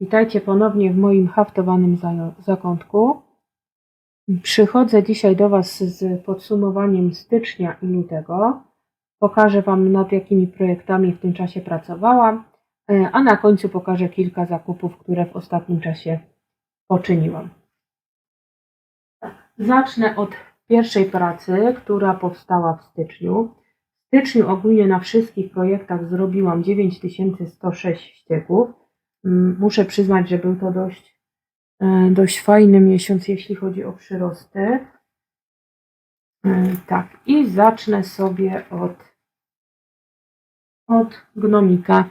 Witajcie ponownie w moim haftowanym za- zakątku. Przychodzę dzisiaj do Was z podsumowaniem stycznia i lutego. Pokażę Wam nad jakimi projektami w tym czasie pracowałam, e, a na końcu pokażę kilka zakupów, które w ostatnim czasie poczyniłam. Zacznę od pierwszej pracy, która powstała w styczniu. W styczniu ogólnie na wszystkich projektach zrobiłam 9106 ścieków. Mm, Muszę przyznać, że był to dość, e, dość fajny miesiąc, jeśli chodzi o przyrosty. E, Tak, i zacznę sobie od, od gnomika.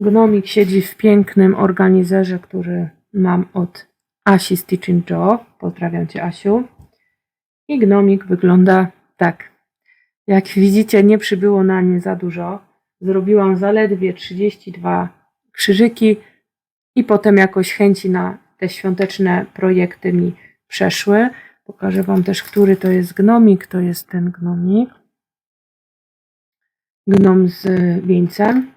Gnomik siedzi w pięknym organizerze, który mam od Asi Stitching Joe. Pozdrawiam Cię, Asiu. I gnomik wygląda tak. Jak widzicie, nie przybyło na nim za dużo. Zrobiłam zaledwie 32 krzyżyki i potem jakoś chęci na te świąteczne projekty mi przeszły. Pokażę Wam też, który to jest gnomik. To jest ten gnomik. Gnom z wieńcem.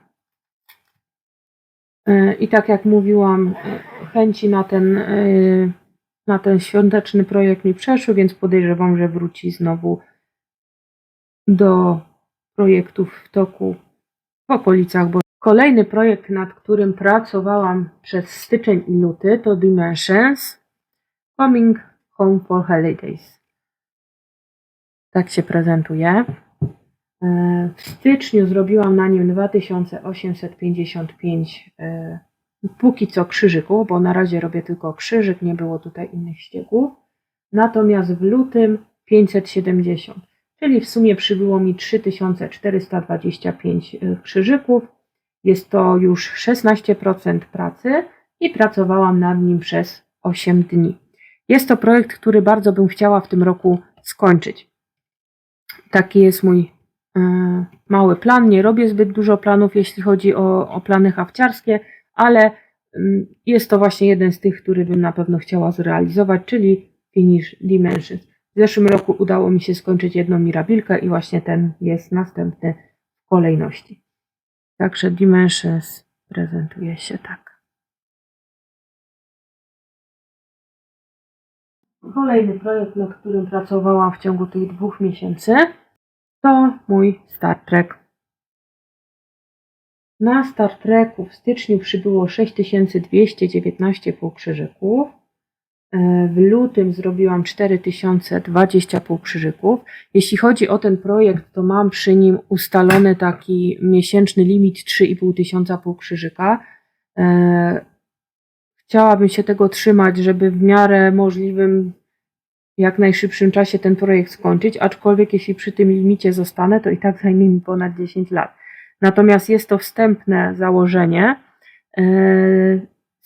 I tak jak mówiłam, e, chęci na ten, e, na ten świąteczny projekt mi przeszły, więc podejrzewam, że wróci znowu do projektów w toku w okolicach. Bo kolejny projekt, nad którym pracowałam przez styczeń i luty, to Dimensions Coming Home for Holidays. Tak się prezentuje. E, W styczniu zrobiłam na nim 2855 e, póki co krzyżyków, bo na razie robię tylko krzyżyk, nie było tutaj innych ścieków. Natomiast w lutym 570, czyli w sumie przybyło mi 3425 e, krzyżyków. Jest to już 16% pracy i pracowałam nad nim przez 8 dni. Jest to projekt, który bardzo bym chciała w tym roku skończyć. Taki jest mój e, mały plan. Nie robię zbyt dużo planów, jeśli chodzi o, o plany hafciarskie, ale mm, jest to właśnie jeden z tych, który bym na pewno chciała zrealizować, czyli Finish Dimensions. W zeszłym roku udało mi się skończyć jedną mirabilkę i właśnie ten jest następny w kolejności. Także Dimensions prezentuje się tak. Kolejny projekt, nad którym pracowałam w ciągu tych dwóch miesięcy, to mój Star Trek. Na Star Treku w styczniu przybyło 6219 półkrzyżyków. W lutym zrobiłam 4020 półkrzyżyków. Jeśli chodzi o ten projekt, to mam przy nim ustalony taki miesięczny limit 3,5 tysiąca półkrzyżyka. E, Chciałabym się tego trzymać, żeby w miarę możliwym jak najszybszym czasie ten projekt skończyć, aczkolwiek jeśli przy tym limicie zostanę, to i tak zajmie mi ponad 10 lat. Natomiast jest to wstępne założenie, e,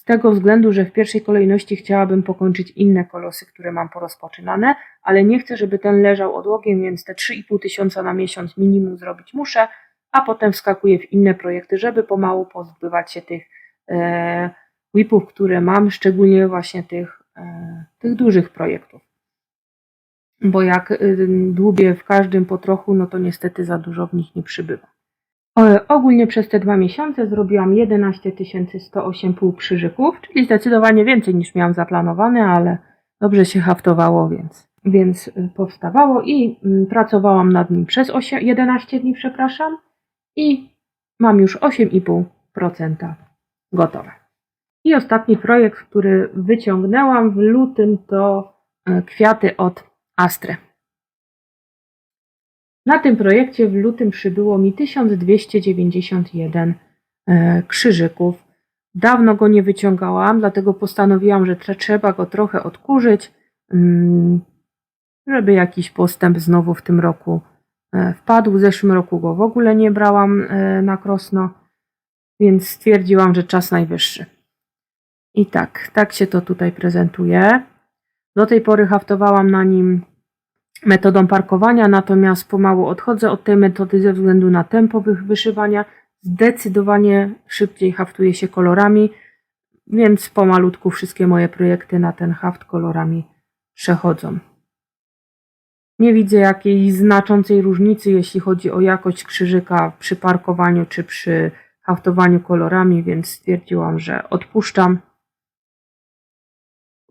z tego względu, że w pierwszej kolejności chciałabym pokończyć inne kolosy, które mam porozpoczynane, ale nie chcę, żeby ten leżał odłogiem, więc te 3,5 tysiąca na miesiąc minimum zrobić muszę, a potem wskakuję w inne projekty, żeby pomału pozbywać się tych e, whipów, które mam, szczególnie właśnie tych, e, tych dużych projektów. Bo jak y, dłubię w każdym po trochu, no to niestety za dużo w nich nie przybywa. Ogólnie przez te dwa miesiące zrobiłam 11 108 półkrzyżyków, czyli zdecydowanie więcej niż miałam zaplanowane, ale dobrze się haftowało, więc, więc y, powstawało i mm, pracowałam nad nim przez 8, 11 dni, przepraszam, i mam już 8,5% gotowe. I ostatni projekt, który wyciągnęłam w lutym, to e, kwiaty od Astre. Na tym projekcie w lutym przybyło mi 1291 e, krzyżyków. Dawno go nie wyciągałam, dlatego postanowiłam, że trzeba go trochę odkurzyć, mm, żeby jakiś postęp znowu w tym roku e, wpadł. W zeszłym roku go w ogóle nie brałam e, na krosno, więc stwierdziłam, że czas najwyższy. I tak, tak się to tutaj prezentuje. Do tej pory haftowałam na nim metodą parkowania, natomiast pomału odchodzę od tej metody ze względu na tempo wyszywania. Zdecydowanie szybciej haftuje się kolorami, więc pomalutku wszystkie moje projekty na ten haft kolorami przechodzą. Nie widzę jakiejś znaczącej różnicy, jeśli chodzi o jakość krzyżyka przy parkowaniu czy przy haftowaniu kolorami, więc stwierdziłam, że odpuszczam.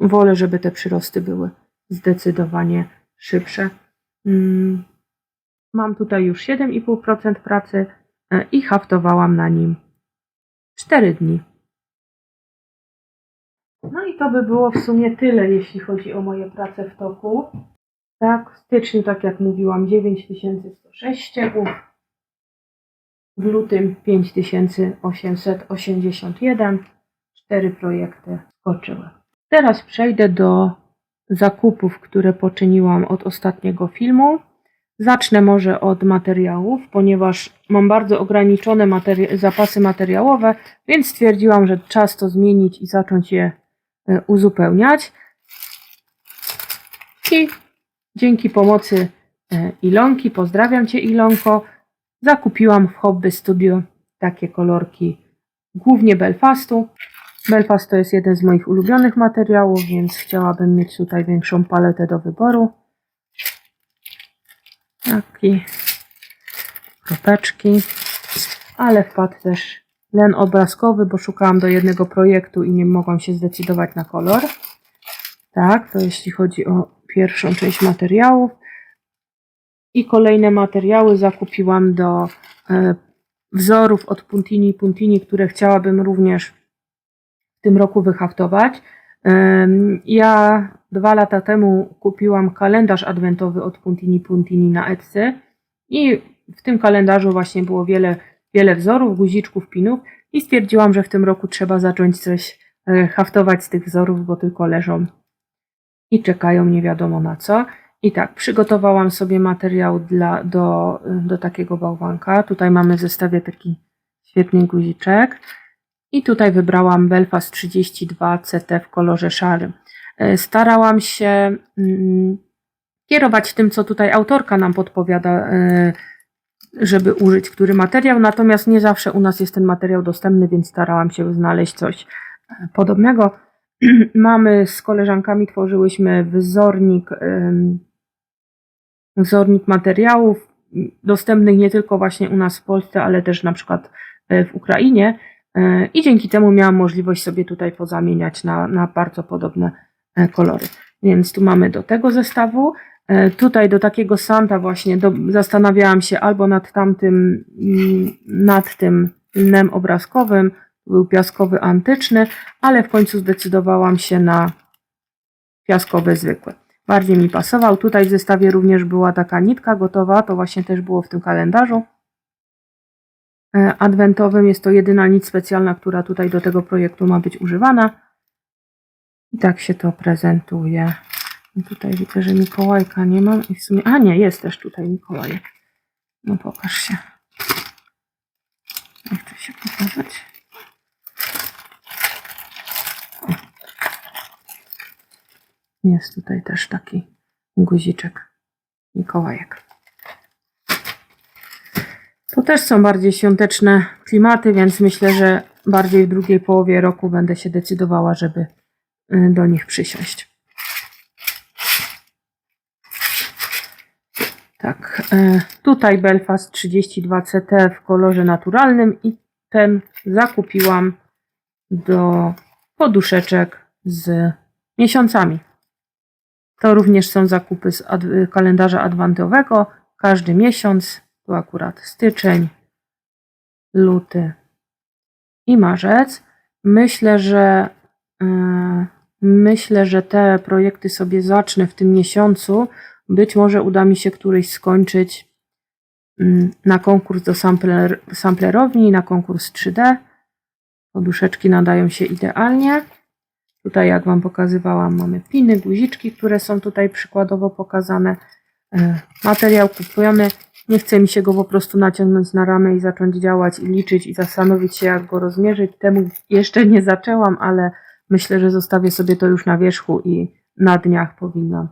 Wolę, żeby te przyrosty były zdecydowanie szybsze. Mm, Mam tutaj już 7,5% pracy e, i haftowałam na nim 4 dni. No i to by było w sumie tyle, jeśli chodzi o moje prace w toku. Tak, w styczniu, tak jak mówiłam, 9106 ściegów. W lutym 5881. Cztery projekty skoczyły. Teraz przejdę do zakupów, które poczyniłam od ostatniego filmu. Zacznę może od materiałów, ponieważ mam bardzo ograniczone materi- zapasy materiałowe, więc stwierdziłam, że czas to zmienić i zacząć je e, uzupełniać. I dzięki pomocy e, Ilonki, pozdrawiam Cię Ilonko, zakupiłam w Hobby Studio takie kolorki, głównie Belfastu. Belfast to jest jeden z moich ulubionych materiałów, więc chciałabym mieć tutaj większą paletę do wyboru. Taki kropeczki, ale wpadł też len obrazkowy, bo szukałam do jednego projektu i nie mogłam się zdecydować na kolor. Tak, to jeśli chodzi o pierwszą część materiałów. I kolejne materiały zakupiłam do e, wzorów od Puntini Puntini, które chciałabym również tym roku wyhaftować. Ja dwa lata temu kupiłam kalendarz adwentowy od Puntini Puntini na Etsy i w tym kalendarzu właśnie było wiele, wiele wzorów, guziczków, pinów i stwierdziłam, że w tym roku trzeba zacząć coś e, haftować z tych wzorów, bo tylko leżą i czekają nie wiadomo na co. I tak, przygotowałam sobie materiał dla, do, do takiego bałwanka. Tutaj mamy w zestawie taki świetny guziczek. I tutaj wybrałam Belfast 32 CT w kolorze szarym. E, Starałam się mm, kierować tym, co tutaj autorka nam podpowiada, e, żeby użyć który materiał, natomiast nie zawsze u nas jest ten materiał dostępny, więc starałam się znaleźć coś e, podobnego. Mamy z koleżankami tworzyłyśmy wzornik, wzornik materiałów dostępnych nie tylko właśnie u nas w Polsce, ale też na przykład w Ukrainie. E, I dzięki temu miałam możliwość sobie tutaj pozamieniać na, na bardzo podobne e, kolory. Więc tu mamy do tego zestawu. E, Tutaj do takiego Santa właśnie do, zastanawiałam się albo nad tamtym, mm, nad tym lnem obrazkowym, był piaskowy antyczny, ale w końcu zdecydowałam się na piaskowy zwykły. Bardziej mi pasował. Tutaj w zestawie również była taka nitka gotowa, to właśnie też było w tym kalendarzu adwentowym. Jest to jedyna nic specjalna, która tutaj do tego projektu ma być używana. I tak się to prezentuje. I tutaj widzę, że Mikołajka nie mam. I w sumie, a nie, jest też tutaj Mikołajek. No pokaż się. Nie chcę się pokazać. Jest tutaj też taki guziczek Mikołajek. Też są bardziej świąteczne klimaty, więc myślę, że bardziej w drugiej połowie roku będę się decydowała, żeby y, do nich przysiąść. Tak, y, tutaj Belfast 32 CT w kolorze naturalnym i ten zakupiłam do poduszeczek z miesiącami. To również są zakupy z ad kalendarza adwentowego. Każdy miesiąc, tu akurat styczeń, luty i marzec. Myślę, że yy, myślę, że te projekty sobie zacznę w tym miesiącu. Być może uda mi się któryś skończyć yy, na konkurs do sampler, samplerowni, na konkurs 3D. Poduszeczki nadają się idealnie. Tutaj, jak Wam pokazywałam, mamy piny, guziczki, które są tutaj przykładowo pokazane. E, Materiał kupiony. Nie chce mi się go po prostu naciągnąć na ramę i zacząć działać i liczyć i zastanowić się, jak go rozmierzyć. Temu jeszcze nie zaczęłam, ale myślę, że zostawię sobie to już na wierzchu i na dniach powinnam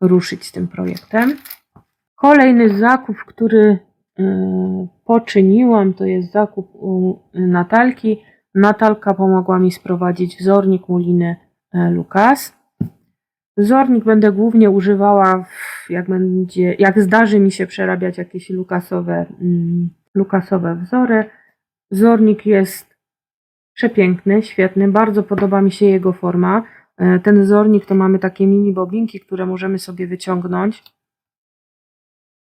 ruszyć z tym projektem. Kolejny zakup, który e, poczyniłam, to jest zakup u Natalki. Natalka pomogła mi sprowadzić wzornik Muliny e, Lukas. Wzornik będę głównie używała, w, jak, będzie, jak zdarzy mi się przerabiać jakieś lukasowe, mm, lukasowe wzory. Wzornik jest przepiękny, świetny, bardzo podoba mi się jego forma. E, Ten wzornik to mamy takie mini bobinki, które możemy sobie wyciągnąć.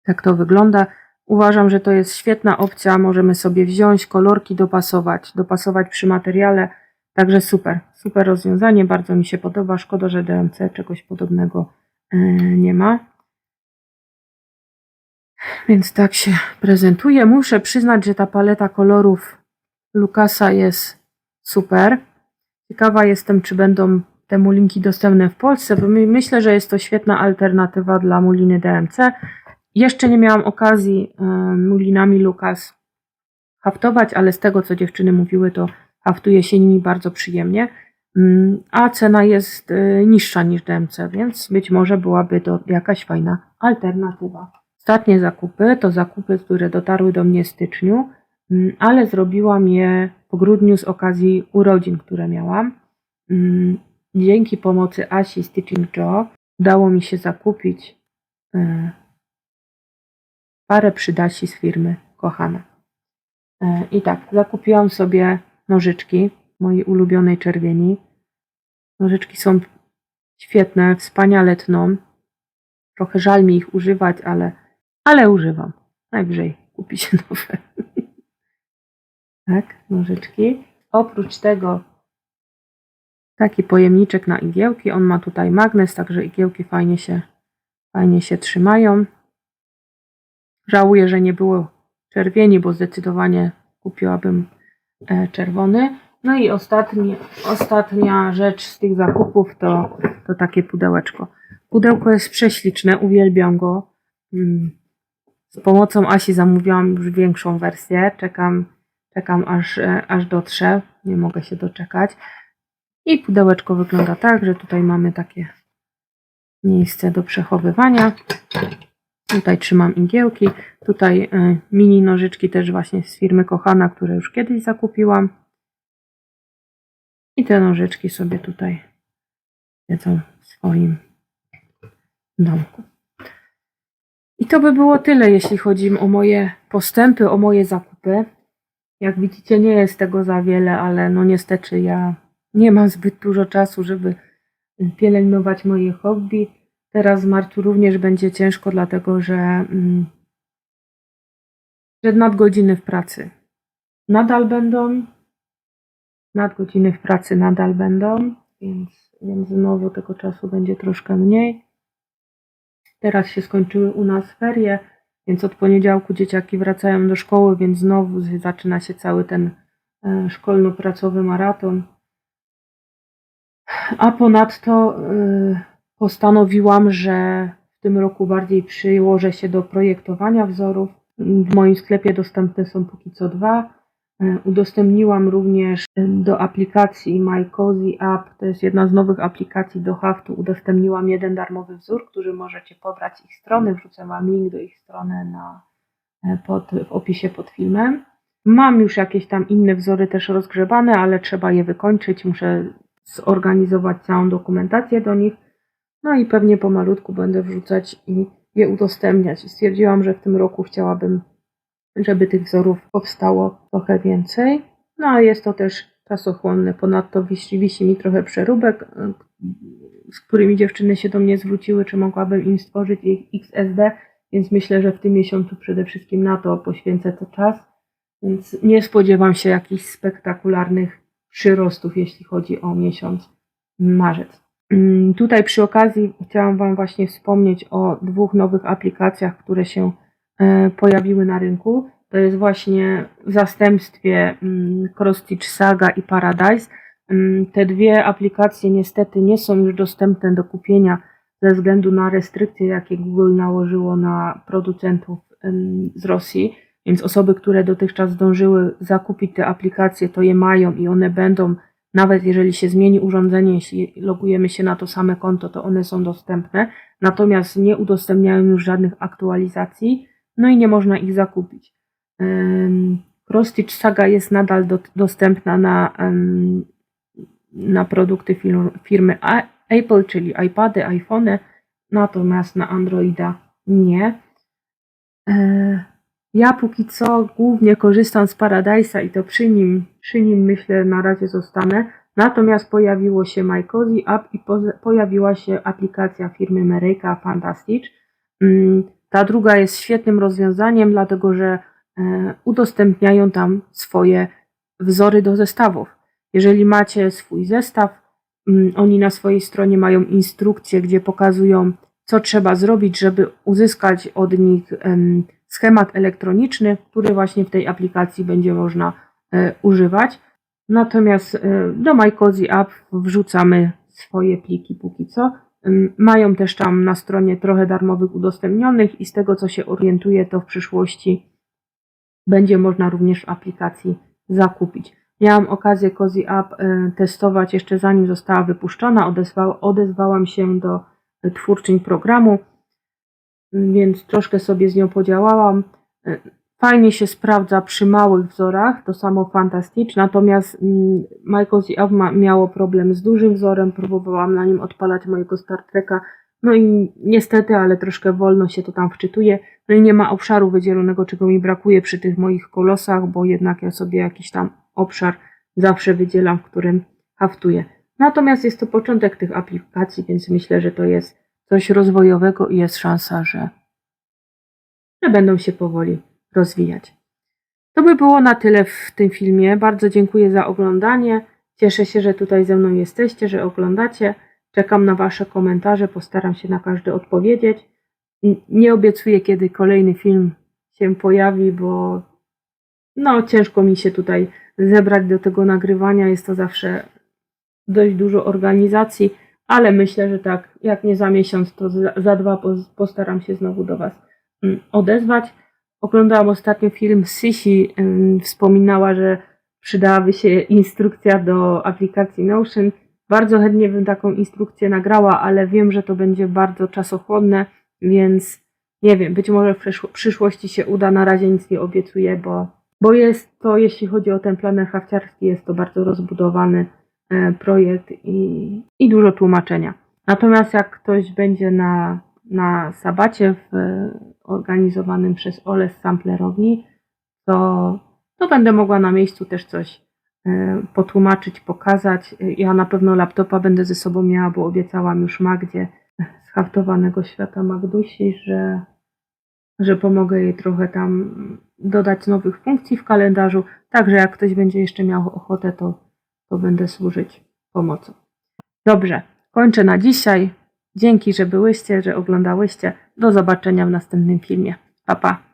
Tak to wygląda. Uważam, że to jest świetna opcja. Możemy sobie wziąć, kolorki dopasować, dopasować przy materiale. Także super, super rozwiązanie. Bardzo mi się podoba. Szkoda, że DMC czegoś podobnego e, nie ma. Więc tak się prezentuje. Muszę przyznać, że ta paleta kolorów Lukasa jest super. Ciekawa jestem, czy będą te mulinki dostępne w Polsce, bo my- myślę, że jest to świetna alternatywa dla muliny DMC. Jeszcze nie miałam okazji e, mulinami Lukas haftować, ale z tego, co dziewczyny mówiły, to haftuje się nimi bardzo przyjemnie. Mm, A cena jest e, niższa niż DMC, więc być może byłaby to jakaś fajna alternatywa. Ostatnie zakupy to zakupy, które dotarły do mnie w styczniu, mm, ale zrobiłam je po grudniu z okazji urodzin, które miałam. Mm, Dzięki pomocy Asi Stitching Joe udało mi się zakupić e, parę przydasi z firmy Kochana. E, I tak, zakupiłam sobie nożyczki mojej ulubionej czerwieni. Nożyczki są świetne, wspaniale tną. Trochę żal mi ich używać, ale, ale używam. Najwyżej kupi się nowe. tak, nożyczki. Oprócz tego taki pojemniczek na igiełki. On ma tutaj magnes, także igiełki fajnie się, fajnie się trzymają. Żałuję, że nie było czerwieni, bo zdecydowanie kupiłabym czerwony. No i ostatni, ostatnia rzecz z tych zakupów to, to takie pudełeczko. Pudełko jest prześliczne, uwielbiam go. Mm. Z pomocą Asi zamówiłam już większą wersję. Czekam, czekam aż, e, aż dotrze. Nie mogę się doczekać. I pudełeczko wygląda tak, że tutaj mamy takie miejsce do przechowywania. Tutaj trzymam igiełki. Tutaj e, mini nożyczki też właśnie z firmy Kochana, które już kiedyś zakupiłam. I te nożyczki sobie tutaj siedzą w swoim domku. I to by było tyle, jeśli chodzi o moje postępy, o moje zakupy. Jak widzicie, nie jest tego za wiele, ale no niestety ja nie mam zbyt dużo czasu, żeby pielęgnować moje hobby. Teraz w marcu również będzie ciężko, dlatego że, mm, że nadgodziny w pracy nadal będą. Nadgodziny w pracy nadal będą, więc, więc znowu tego czasu będzie troszkę mniej. Teraz się skończyły u nas ferie, więc od poniedziałku dzieciaki wracają do szkoły, więc znowu zaczyna się cały ten e, szkolno-pracowy maraton. A ponadto y, postanowiłam, że w tym roku bardziej przyłożę się do projektowania wzorów. W moim sklepie dostępne są póki co dwa. Y, Udostępniłam również y, do aplikacji My Cozy App, to jest jedna z nowych aplikacji do haftu, udostępniłam jeden darmowy wzór, który możecie pobrać ich strony. Wrzucę Wam link do ich strony na, e, pod, w opisie pod filmem. Mam już jakieś tam inne wzory też rozgrzebane, ale trzeba je wykończyć. Muszę zorganizować całą dokumentację do nich. No i pewnie pomalutku będę wrzucać i je udostępniać. Stwierdziłam, że w tym roku chciałabym, żeby tych wzorów powstało trochę więcej. No a jest to też czasochłonne. Ponadto wisi, wisi mi trochę przeróbek, y, z którymi dziewczyny się do mnie zwróciły, czy mogłabym im stworzyć ich XSD, więc myślę, że w tym miesiącu przede wszystkim na to poświęcę to czas. Więc nie spodziewam się jakichś spektakularnych przyrostów, jeśli chodzi o miesiąc marzec. Mm, Tutaj przy okazji chciałam Wam właśnie wspomnieć o dwóch nowych aplikacjach, które się e, pojawiły na rynku. To jest właśnie w zastępstwie mm, CrossStitch Saga i Paradise. Mm, Te dwie aplikacje niestety nie są już dostępne do kupienia ze względu na restrykcje, jakie Google nałożyło na producentów z Rosji. Więc osoby, które dotychczas zdążyły zakupić te aplikacje, to je mają i one będą, nawet jeżeli się zmieni urządzenie, jeśli logujemy się na to same konto, to one są dostępne. Natomiast nie udostępniają już żadnych aktualizacji, no i nie można ich zakupić. CrossStitch Saga jest nadal do, dostępna na, na produkty fir- firmy A- Apple, czyli iPady, iPhony, natomiast na Androida nie. Ja póki co głównie korzystam z Paradise'a i to przy nim, przy nim myślę na razie zostanę. Natomiast pojawiło się MyCozy App i pojawiła się aplikacja firmy Merejka Fantastic. Mm, Ta druga jest świetnym rozwiązaniem, dlatego że e, udostępniają tam swoje wzory do zestawów. Jeżeli macie swój zestaw, mm, oni na swojej stronie mają instrukcje, gdzie pokazują, co trzeba zrobić, żeby uzyskać od nich schemat elektroniczny, który właśnie w tej aplikacji będzie można e, używać. Natomiast e, do MyCozy App wrzucamy swoje pliki póki co. Ym, Mają też tam na stronie trochę darmowych udostępnionych i z tego co się orientuję, to w przyszłości będzie można również w aplikacji zakupić. Miałam okazję Cozy App e, testować jeszcze zanim została wypuszczona. Odezwa, odezwałam się do twórczyń programu, więc troszkę sobie z nią podziałałam. E, Fajnie się sprawdza przy małych wzorach, to samo Fantastic, natomiast mm, App ma, miało problem z dużym wzorem, próbowałam na nim odpalać mojego Star Treka, no i niestety, ale troszkę wolno się to tam wczytuje, no i nie ma obszaru wydzielonego, czego mi brakuje przy tych moich kolosach, bo jednak ja sobie jakiś tam obszar zawsze wydzielam, w którym haftuję. Natomiast jest to początek tych aplikacji, więc myślę, że to jest coś rozwojowego i jest szansa, że, że będą się powoli rozwijać. To by było na tyle w tym filmie. Bardzo dziękuję za oglądanie. Cieszę się, że tutaj ze mną jesteście, że oglądacie. Czekam na Wasze komentarze, postaram się na każdy odpowiedzieć. Nie obiecuję, kiedy kolejny film się pojawi, bo no, ciężko mi się tutaj zebrać do tego nagrywania. Jest to zawsze dość dużo organizacji, ale myślę, że tak, jak nie za miesiąc, to za, za dwa pos- postaram się znowu do Was mm, odezwać. Oglądałam ostatnio film Sisi, ym, wspominała, że przydałaby się instrukcja do aplikacji Notion. Bardzo chętnie bym taką instrukcję nagrała, ale wiem, że to będzie bardzo czasochłonne, więc nie wiem, być może w przyszło- przyszłości się uda. Na razie nic nie obiecuję, bo, bo jest to, jeśli chodzi o ten planer hafciarski, jest to bardzo rozbudowany projekt i, i dużo tłumaczenia. Natomiast jak ktoś będzie na, na sabacie w, e, organizowanym przez Ole z to, to będę mogła na miejscu też coś e, potłumaczyć, pokazać. E, Ja na pewno laptopa będę ze sobą miała, bo obiecałam już Magdzie z haftowanego świata Magdusi, że, że pomogę jej trochę tam dodać nowych funkcji w kalendarzu. Także jak ktoś będzie jeszcze miał ochotę, to, to będę służyć pomocą. Dobrze, kończę na dzisiaj. Dzięki, że byłyście, że oglądałyście. Do zobaczenia w następnym filmie. Pa, pa.